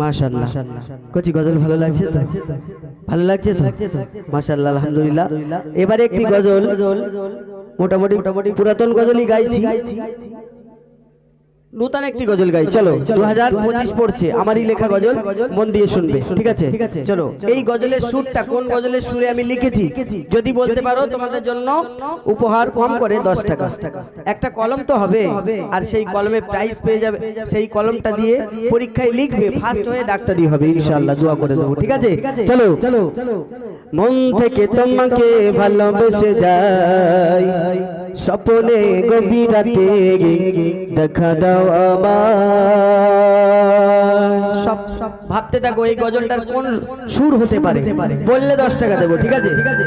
মাশাআল্লাহ। কচি গজল ভালো লাগছে তো? ভালো লাগছে তো? মাশাআল্লাহ আলহামদুলিল্লাহ। এবারে একটি গজল মোটামুটি মোটামুটি পুরাতন গজলই গাইছি। নূতন একটি গজল গাই। চলো দু হাজার পঁচিশ পড়ছে আমারই লেখা গজল মন দিয়ে শুনবে ঠিক আছে? ঠিক আছে। চলো এই গজলের সুরটা কোন গজলের সুরে আমি লিখেছি? যদি বলতে পারো তোমাদের জন্য উপহার কম করে দশ টাকা। একটা কলম তো হবে আর সেই কলমে প্রাইজ পেয়ে যাবে সেই কলমটা দিয়ে পরীক্ষায় লিখবে ফার্স্ট হয়ে ডাক্তারি হবে ইনশাল্লাহ দোয়া করে দেবো ঠিক আছে? চলো চলো মন থেকে তোমাকে ভালোবেসে যাই স্বপনে গভীর রাতে দেখা দাও আমার সব সব ভাবতে থাকো এই গজলটার কোন সুর হতে পারে? বললে দশ টাকা দেবো ঠিক আছে? ঠিক আছে।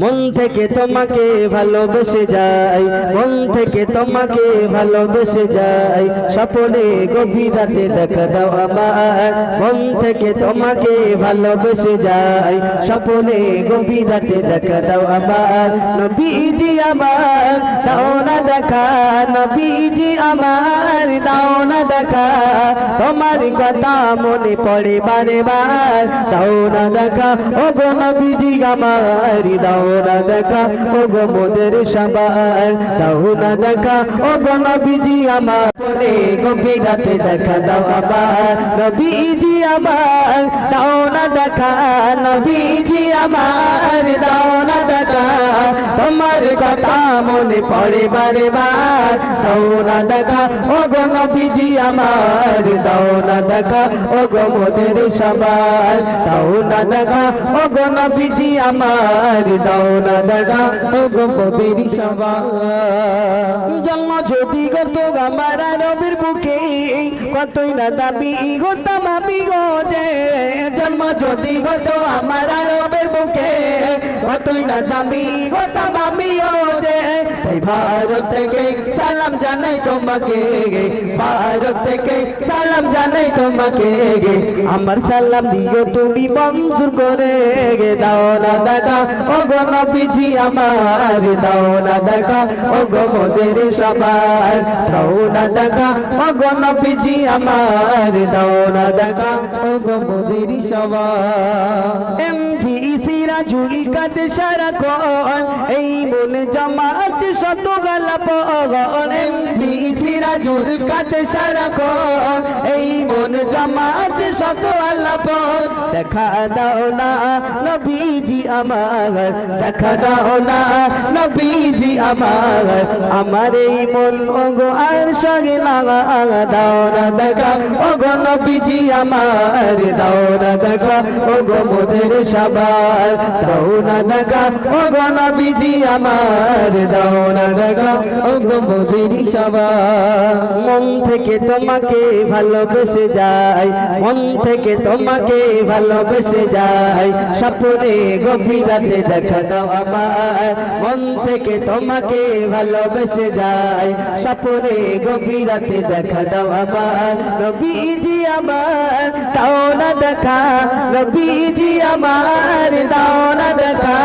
মন থেকে তোমাকে ভালোবেসে যাই, মন থেকে তোমাকে ভালোবেসে যাই। স্বপনে গভীর রাতে দেখা দাও আমার মন থেকে তোমাকে ভালোবেসে যাই। স্বপনে গভীর রাতে দেখা দাও আমার নবীজি আমার, দাও না দেখা, নবীজি আমার, দাও না দেখা। তোমার কথা মনে পড়ে বারে বার, দাও না দেখা ও গো নবীজি আমার, দাও না দেখা ও গো মোদের সবার দাও না দেখা ও গো নবীজি আমার পরে গভীর রাতে দেখা দাও আবার। নবীজি আমার, দাও না দেখা, নবীজি আমার, দাও না দেখা। তোমার কথা মনে পড়ে বারে বার দাও না দেখা ও গো নবীজি আমার, দাও না দেখা ও গো মোদের সবার দাও না দেখা ও গো নবীজি আমার, দাও না দেখা ও গো মোদের সবার জন্ম যদি গত আমার রবির বুকে, কতই না দাবি গো আমি গো যে। জন্ম যদি গত আমার রবির বুকে, কতই না দাবি গো যে ভারত থেকে সালাম জানাই তোমাকে ভারত সালাম জানাই তোমাকে আমার সালাম দিও তুমি মঞ্জুর করে গে। দাও না দেখা ও গো নবীজি আমার। দাও না দেখা ও গো মোদের সবার। দাও না দেখা ও গো নবীজি আমার। দাও না দেখা ও গো মোদের সবার। এমভি সিরাজুল কাদ সারা কোন। এই মন জমা আছে শত গল্প এমপি এমভি সিরাজুল কাদ সারা কোন। এই মন জমা আছে শত গল্প দেখা দাও না নবীজি আমার, দেখা দাও না নবীজি আমার। আমার এই মন, ওগো আর সঙ্গে না দাও না দেখা, ওগো নবীজি আমার, দাও না দেখা, ওগো মোদের সবার। দাও না দেখা, ওগো নবীজি আমার, দাও না দেখা, ওগো মোদের সবার। মন থেকে তোমাকে ভালোবেসে যাই, মন থেকে তোমাকে ভালোবেসে যাই। স্বপ্নে গভীরাতে দেখা দাও আমার মন থেকে তোমাকে ভালোবেসে যাই। স্বপ্নে গভীরাতে দেখা দাও আমার নবীজি আমার, দাও না দেখা। নবীজি আমার, দাও না দেখা।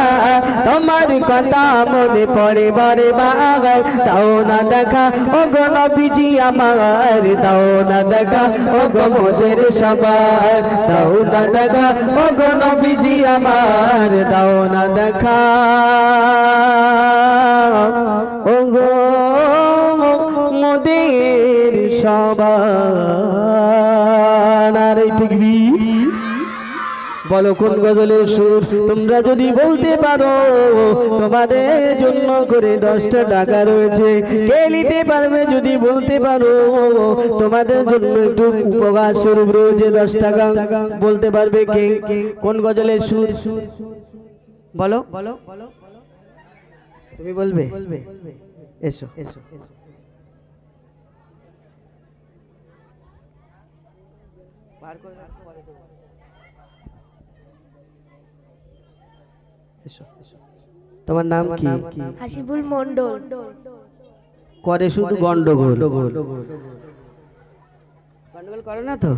তোমার কথা মনে পড়ে, বারে বার তাও না দেখা, ও গো নবীজি আমার। দাও না দেখা, ও গো মোদের সবার। তাও না দেখা, ও গো নবীজি আমার। দাও না দেখা, ও গো মোদের সবার। আর এই বলো, কোন গজলের সুর? তোমরা যদি বলতে পারো, তোমাদের জন্য করে দশটা টাকা রয়েছে। কে নিতে পারবে যদি বলতে পারো? তোমাদের জন্য একটু উপকার স্বরূপ রয়েছে দশ টাকা। বলতে পারবে কে? কোন গজলের সুর? বলো। বলো তুমি বলবে? এসো। এসো বার করে তোমার নাম কি? হাসিবুল মন্ডল করে শুধু গন্ডগোল। গন্ডগোল। করে না তো।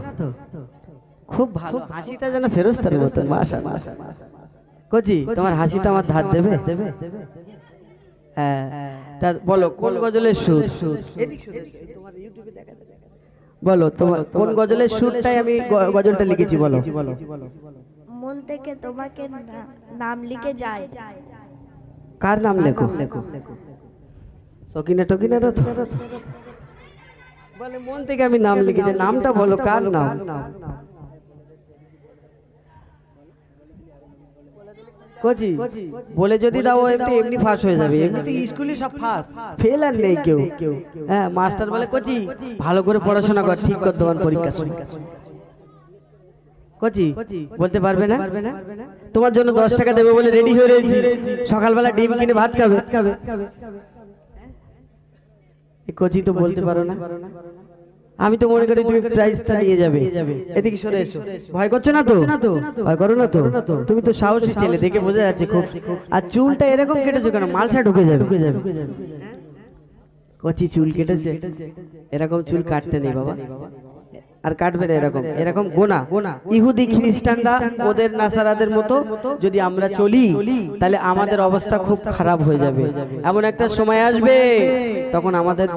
খুব ভালো। হাসিটা যেন ফেরস্তার মতো মাশা মাশা কচি তোমার হাসিটা আমার ধার দেবে? দেবে। হ্যাঁ। তা বলো কোন গজলের সুর? সুর? তোমার ইউটিউবে দেখা বলো তোমার কোন গজলের সুরটাই আমি গজলটা লিখেছি বলো। মন থেকে তোমাকে নাম লিখে যায়। কার নাম লেখো? লেখো? সকিনা টকিনা তো বলে মন থেকে আমি নাম লিখেছি। নামটা বলো কার নাম? কোচি বলে যদি দাও এমনি এমনি ফাঁস হয়ে যাবে। এমনি তো স্কুলে সব ফাঁস। ফেল আর নেই কেউ। হ্যাঁ মাস্টার বলে কোচি ভালো করে পড়াশোনা কর ঠিক কর দেওয়ার পরীক্ষা সময় কোচি? বলতে পারবে না? তোমার জন্য দশ টাকা দেবে বলে রেডি হয়ে রয়েছি। সকালবেলা ডিম কিনে ভাত খাবে। এই কোচি তো বলতে পারো না। আমি তো মনে করি তুমি প্রাইসটা নিয়ে যাবে। এদিকে সরে এসো। ভয় করছ না তো? ভয় করো না তো? তুমি তো সাহসী ছেলে দেখে বোঝা যাচ্ছে খুব। আর চুলটা এরকম কেটেছো কেন? মালসা ঢুকে যাবে ঢুকে যাবে। কচি চুল কেটেছে। এরকম চুল কাটতে নেই বাবা। আর কাটবে না এরকম। এরকম গোনা গোনা। ইহুদি খ্রিস্টানরা ওদের নাসারাদের মতো যদি আমরা চলি তাহলে আমাদের অবস্থা খুব খারাপ হয়ে যাবে। এমন একটা সময় আসবে তখন আমাদের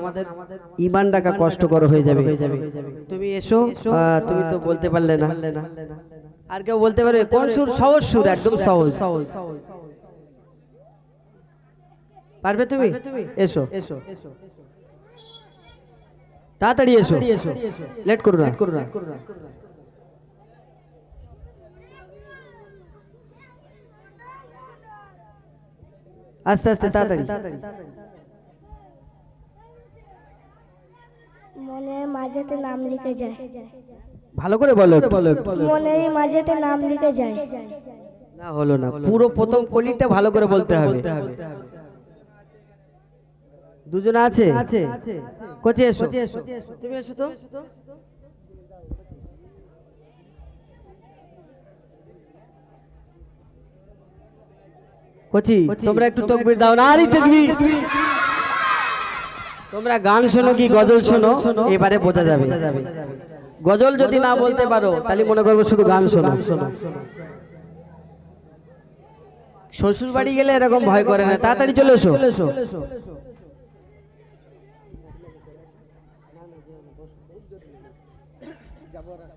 ইমান রাখা কষ্টকর হয়ে যাবে। তুমি এসো তুমি তো বলতে পারলে না। আর কেউ বলতে পারবে কোন সুর সহজ সুর? একদম সহজ। পারবে তুমি? এসো। এসো এসো। তাড়াতাড়ি এসো। লেট করো না। করো না। আস্তে আস্তে তাড়াতাড়ি। মনের মাঝেতে নাম লিখে যায়। ভালো করে বলো বলো। মনের মাঝেতে নাম লিখে যায়। না হলো না। পুরো প্রথম কলিটা ভালো করে বলতে হবে। দুজন আছে? আছে। কোচে এসো। তুমি এসো তো। কোচি তোমরা একটু তকবির দাও না। আরে তকবির তোমরা গান শোনো কি গজল শোনো এবারে বোঝা যাবে। গজল যদি না বলতে পারো তাহলে মনে করব শুধু গান শোনো। শ্বশুর বাড়ি গেলে এরকম ভয় করে না। তাড়াতাড়ি চলে এসো। বড়